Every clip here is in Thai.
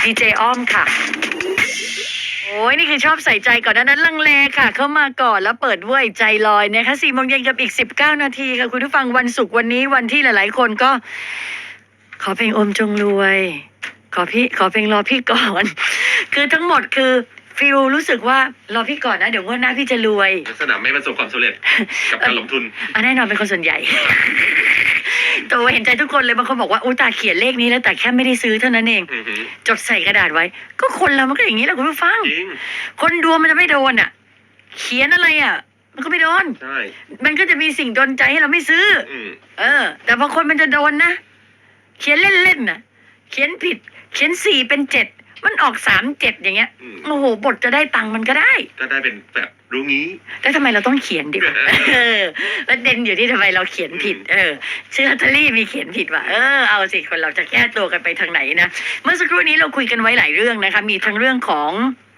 พีเจอ้อมค่ะ โอ้ยนี่คือชอบใส่ใจก่อนหนานั้นลังเลค่ะ เข้ามาก่อนแล้วเปิดเว้ยใจลอยนะคะสี่โมงเย็นกับอีกสิบเก้านาทีค่ะ คุณผู้ฟังวันศุกร์วันนี้วันที่หลาย ๆ คนก็ ขอเพลงอมจงรวย ขอพี่ขอเพลงรอพี่ก่อน คือทั้งหมดคือฟิลรู้สึกว่ารอพี่ก่อนนะ เดี๋ยวงวดหน้าพี่จะรวย ลักษณะไม่ประสบความสำเร็จกับการลงทุน อันแน่นอนเป็นคนส่วนใหญ่แต่ว่าเห็นใจทุกคนเลยบางคนบอกว่าอุ้ตาเขียนเลขนี้แล้วแต่แค่ไม่ได้ซื้อเท่านั้นเอง อือหือจดใส่กระดาษไว้ ก็คนเรามันก็อย่างนี้แหละคุณผู้ฟัง จริงคนดวงมันจะไม่โดนอะ เขียนอะไรอะ มันก็ไม่โดน ใช่มันก็จะมีสิ่งดนใจให้เราไม่ซื้อ อืมเออ แต่บางคนมันจะโดนนะ เขียนเล่นๆน่ะเขียนผิด เขียนสี่เป็นเจ็ด มันออกสามเจ็ดอย่างเงี้ยอืมโอ้โหบทจะได้ตังค์มันก็ได้ ก็ได้เป็นแบบรู้งี้ แล้วทำไมเราต้องเขียนดิวะ เออประเด็นอยู่ที่ทำไมเราเขียนผิด เออชื่อลอตเตอรี่มีเขียนผิดว่ะเออเอาสิคนเราจะแก้ตัวกันไปทางไหนนะเมื่อสักครู่นี้เราคุยกันไว้หลายเรื่องนะคะ มีทั้งเรื่องของ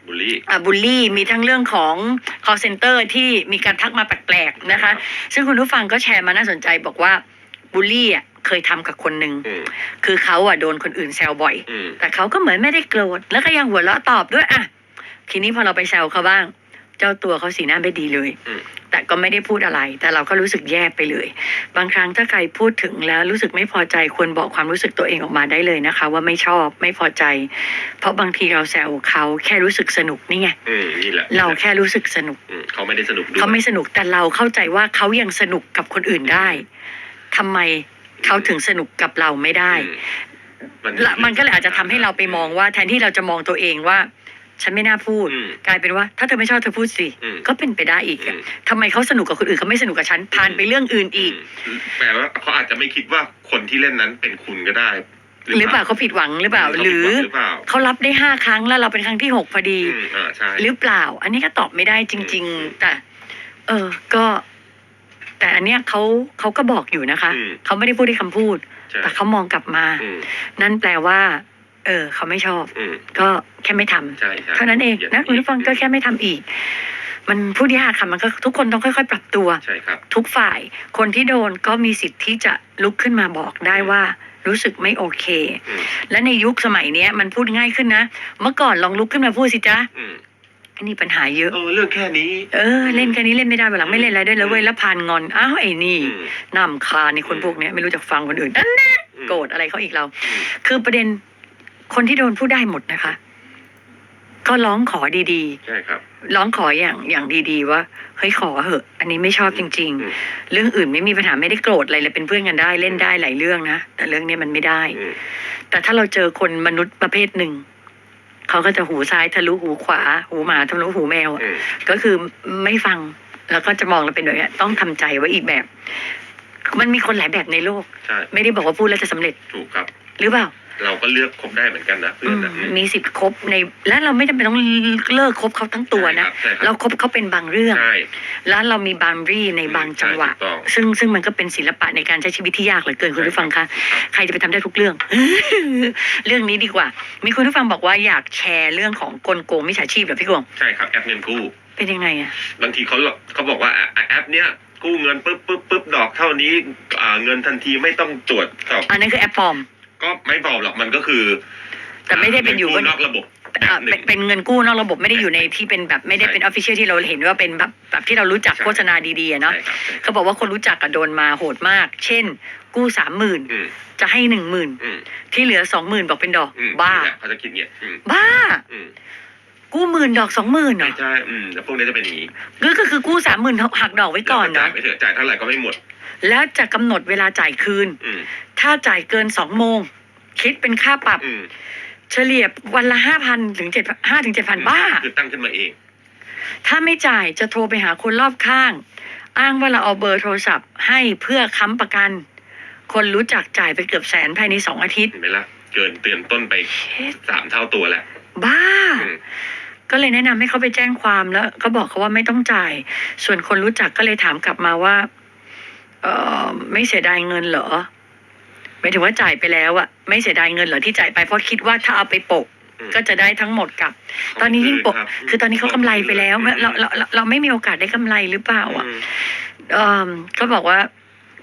บุลลี่ อ่าบูลลี่มีทั้งเรื่องของ call center ที่มีการทักมาแปลกๆนะคะ ซึ่งคุณผู้ฟังก็แชร์มาน่าสนใจบอกว่าบูลลี่อะ เคยทำกับคนหนึ่งอืมคือเขาอะโดนคนอื่นแซวบ่อยอืมแต่เขาก็เหมือนไม่ได้โกรธแล้วก็ยังหัวเราะตอบด้วยอะทีนี้พอเราไปแซวเขาบ้าง เจ้าตัวเขาสีหน้าไม่ดีเลยอืมแต่ก็ไม่ได้พูดอะไร แต่เราก็รู้สึกแย่ไปเลย บางครั้งถ้าใครพูดถึงแล้วรู้สึกไม่พอใจควรบอกความรู้สึกตัวเองออกมาได้เลยนะคะ ว่าไม่ชอบไม่พอใจ เพราะบางทีเราแซวเขาแค่รู้สึกสนุกนี่ไงอืมนี่แหละเราแค่รู้สึกสนุกอืมเขาไม่ได้สนุกด้วยเขาไม่สนุกแต่เราเข้าใจว่าเขายังสนุกกับคนอื่นได้ทำไม เขาถึงสนุกกับเราไม่ได้อืมละมันก็เลยอาจจะทำให้เราไปมองว่า แทนที่เราจะมองตัวเองว่า ฉันไม่น่าพูด อืมกลายเป็นว่า ถ้าเธอไม่ชอบเธอพูดสิ อืมก็เป็นไปได้อีกอะอืม ทำไมเขาสนุกกับคนอื่นเขาไม่สนุกกับฉันผ่านไปเรื่องอื่นอีก มแปลว่าเขาอาจจะไม่คิดว่าคนที่เล่นนั้นเป็นคุณก็ได้ หรือเปล่าเขาผิดหวังหรือเปล่า หรือหรือเปล่าเขารับได้ห้าครั้งแล้วเราเป็นครั้งที่หกพอดี อืมอ่าใช่ หรือเปล่า อันนี้ก็ตอบไม่ได้จริง อืม ๆ แต่ เออ ก็ แต่อันเนี้ยเขาเขาก็บอกอยู่นะคะอืม เขาไม่ได้พูดที่คำพูด ใช่แต่เขามองกลับมา อืมนั่นแปลว่า เออ เขาไม่ชอบ อืมก็แค่ไม่ทำใช่ใช่เท่านั้นเองย่านะคุณผู้ฟังก็แค่ไม่ทำอีก มันพูดยากค่ะมันก็ทุกคนต้องค่อย ๆ ปรับตัว ใช่ครับ ทุกฝ่าย คนที่โดนก็มีสิทธิ์ที่จะลุกขึ้นมาบอกได้ว่า รู้สึกไม่โอเค อืม และในยุคสมัยเนี้ยมันพูดง่ายขึ้นนะ เมื่อก่อนลองลุกขึ้นมาพูดสิจ๊ะ อืมอั นนี้ปัญหาเยอะ เออเรื่องแค่นี้ เออ เล่นแค่นี้เล่นไม่ได้วันหลังไม่เล่นอะไรด้วยแล้วเว้ยแล้วพานงอน อ้าวไอ้นี่อืมนำคาในคนพวกเนี้ยไม่รู้จักฟังคนอื่นนั่นแน่โกรธอะไรเขาอีกเรา อืม คือประเด็นคนที่โดนพูดได้หมดนะคะ ก็ร้องขอดีๆใช่ครับร้องขออย่างอย่างดีๆ ว่าเฮ้ยขอเหอะ อันนี้ไม่ชอบจริง อืม ๆ เรื่องอื่นไม่มีปัญหาไม่ได้โกรธอะไรเลยเป็นเพื่อนกันได้เล่นได้หลายเรื่องนะแต่เรื่องนี้มันไม่ได้ อืมแต่ถ้าเราเจอคนมนุษย์ประเภทหนึ่ง เขาก็จะหูซ้ายทะลุหูขวา หูหมาทะลุหูแมวอะอืมก็คือไม่ฟังแล้วก็จะมองเราเป็นแบบเนี้ยต้องทำใจไว้อีกแบบ มันมีคนหลายแบบในโลก ใช่ ไม่ได้บอกว่าพูดแล้วจะสำเร็จถูกครับ หรือเปล่า เราก็เลือกคบได้เหมือนกันนะเพื่อือนมนะอืมมีสิทธิ์คบในและเราไม่จำเป็นต้องเลิกคบเขาทั้งตัวนะ ใช่ครับเราคบเขาเป็นบางเรื่อง ใช่ แล้วเรามีบางรี่ในบางจังหวะ ใช่ถูกต้อง ซึ่งซึ่งมันก็เป็นศิลปะในการใช้ชีวิตที่ยากเหลือเกินคุณผู้ฟังคะ ใครจะไปทำได้ทุกเรื่อง เรื่องนี้ดีกว่า มีคุณผู้ฟังบอกว่าอยากแชร์เรื่องของกลโกงมิจฉาชีพเหรอพี่กวงใช่ครับแอปเงินกู้ เป็นยังไงอะ บางทีเขาเขาบอกว่าอะอะแอปเนี้ยกู้เงินปุ๊บปุ๊บปุ๊บดอกเท่านี้อ่าเงินทันทีไม่ต้องตรวจสอบอันนั้นคือแอปปลอม ก็ไม่บอกหรอกมันก็คือแต่ไม่ได้เป็นอยู่บงินกู้นอกระบบแบอ่าบหนึ่เป็นงเป็นเงินกู้นอกระบบไม่ได้อยู่ในที่เป็นแบบไม่ได้เป็นออฟฟิเชียลที่เราเห็นว่าเป็นแบบแบบที่เรารู้จักใช่โฆษณาดีๆอะเนาะใช่ครับใช่เขาบอกว่าคนรู้จักกับโดนมาโหดมาก เช่น กู้สามหมื่นอืมจะให้หนึ่งหมื่นอืมที่เหลือสองหมื่นบอกเป็นดอก อืมบ้านี่แหละเขาจะคิดเงี้ยอืมบ้า อืม กู้หมื่นดอกสองหมื่นเหรอใช่อืมแล้วพวกนี้จะเป็นอย่างนี้ก็ก็คือกู้สามหมื่นหักดอกไว้ก่อนจ่าเนาะยไปเถอะจ่ายเท่าไหร่ก็ไม่หมด แล้วจะกำหนดเวลาจ่ายคืนอืมถ้าจ่ายเกินสองโมง คิดเป็นค่าปรับอืมเฉลี่ยวันละห้าพันถึงเจ็ดห้าถึงเจ็ดพันบ้าคือตั้งขึ้นมาเอง ถ้าไม่จ่ายจะโทรไปหาคนรอบข้าง อ้างว่าเราเอาเบอร์โทรศัพท์ ให้เพื่อค้ำประกัน คนรู้จักจ่ายไปเกือบแสนภายในสองอาทิตย์เห็นไหมล่ะเกินเตือนต้นไปสามเท่าตัวแล้วบ้าอืม ก็เลยแนะนำให้เขาไปแจ้งความแล้ว ก็บอกเขาว่าไม่ต้องจ่าย ส่วนคนรู้จักก็เลยถามกลับมาว่า เออไม่เสียดายเงินเหรอหมายถึงว่าจ่ายไปแล้วอะไม่เสียดายเงินเหรอที่จ่ายไปเพราะคิดว่าถ้าเอาไปโปะอืมก็จะได้ทั้งหมดกลับ ตอนนี้ยิ่งโปะรับคือตอนนี้เขากำไรไปแล้วเราเราเราเราไม่มีโอกาสได้กำไรหรือเปล่าอะอืมเออก็บอกว่า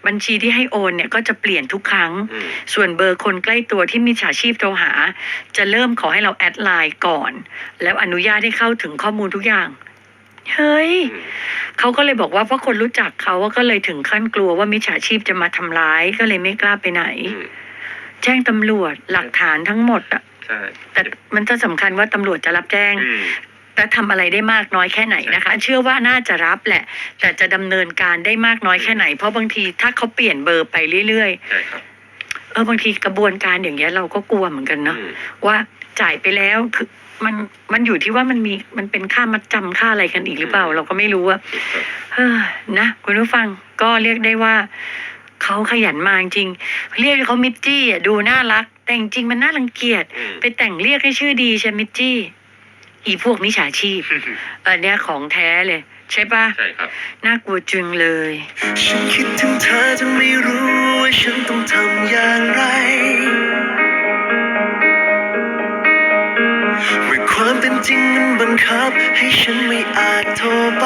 บัญชีที่ให้โอนเนี่ยก็จะเปลี่ยนทุกครั้ง อืม ส่วนเบอร์คนใกล้ตัวที่มีฉาชีพโทรหา จะเริ่มขอให้เราแอดไลน์ก่อน แล้วอนุญาตให้เข้าถึงข้อมูลทุกอย่าง เฮ้ย อืม เขาก็เลยบอกว่าเพราะคนรู้จักเขาก็เลยถึงขั้นกลัวว่ามิจฉาชีพจะมาทำร้ายก็เลยไม่กล้าไปไหน อืมแจ้งตำรวจหลักฐานทั้งหมดอะใช่แต่มันจะสำคัญว่าตำรวจจะรับแจ้ง อืม แต่ทำอะไรได้มากน้อยแค่ไหนนะคะ เชื่อว่าน่าจะรับแหละ แต่จะดำเนินการได้มากน้อยแค่ไหน เพราะบางทีถ้าเขาเปลี่ยนเบอร์ไปเรื่อยใช่ครับๆเออบางทีกระบวนการอย่างเงี้ยเราก็กลัวเหมือนกันเนาะอืมว่าจ่ายไปแล้วคือมันมันอยู่ที่ว่ามันมีมันเป็นค่ามัดจำค่าอะไรกันอีกหรือเปล่า เราก็ไม่รู้อะถูกครับเฮ้อนะคุณผู้ฟังก็เรียกได้ว่าเขาขยันมาจริง เรียกเขามิจจี้อะดูน่ารัก แต่จริงๆมันน่ารังเกียจอืมไปแต่งเรียกให้ชื่อดีใช่มิจจี้ อีพวกมิจฉาชีพ อันเนี้ยของแท้เลย ใช่ปะใช่ครับ น่ากลัวจึงเลย ฉันคิดถึงเธอจนไม่รู้ว่าฉันต้องทำอย่างไรเมื่อความเป็นจริงมันบังคับ ให้ฉันไม่อาจโทรไป